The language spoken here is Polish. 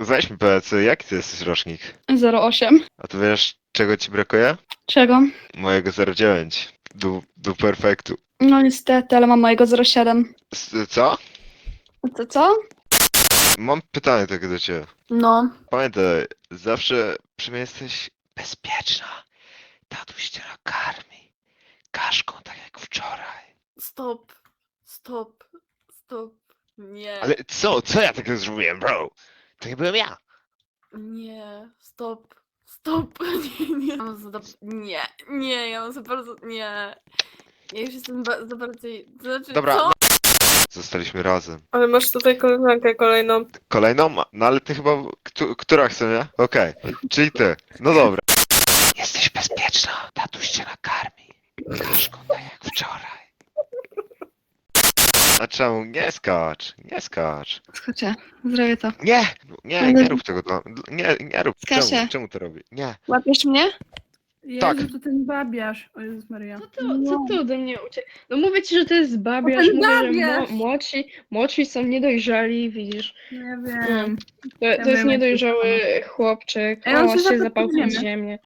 we- weź mi powiedz, jaki ty jesteś rocznik? 08. A ty wiesz, czego ci brakuje? Czego? Mojego 09. Do, do perfektu. No niestety, ale mam mojego 07. S- Co? To co? Mam pytanie takie do ciebie. No. Pamiętaj, zawsze przy mnie jesteś bezpieczna. Tatuś cię nakarmi. Kaszką tak jak wczoraj. Stop. Stop. Stop. Nie. Ale co? Co ja takiego zrobiłem, bro? To nie byłem ja. Nie. Stop. Stop. Nie, nie. Ja mam za, dob- nie. Nie, ja mam za bardzo. Nie. Ja już jestem ba- za bardzo. To znaczy, Dobra, co? no. Zostaliśmy razem. Ale masz tutaj koleżankę kolejną. Kolejną? No ale ty chyba... Któ- która chce, nie? Okej. Czyli ty. No dobra. Jesteś bezpieczna. Tatuś cię nakarmi. Kaszką tak jak wczoraj. A czemu? Nie skacz. Nie skacz. Słuchajcie, zrobię to. Nie! Nie, nie rób tego. dla- Nie, nie rób. Skasie. Czemu, czemu to robi? Nie. Łapiesz mnie? Jezu, Tak. to ten babiarz. O Jezus Maria. Co to, co ty ode mnie ucieka? No mówię ci, że to jest babiarz, ten mówię, że babiarz! młodsi, młodsi są niedojrzali, widzisz. No ja Mm. wiem. To, to wiem, jest jak to niedojrzały chłopczyk, Ej, on się się zapał ziemię.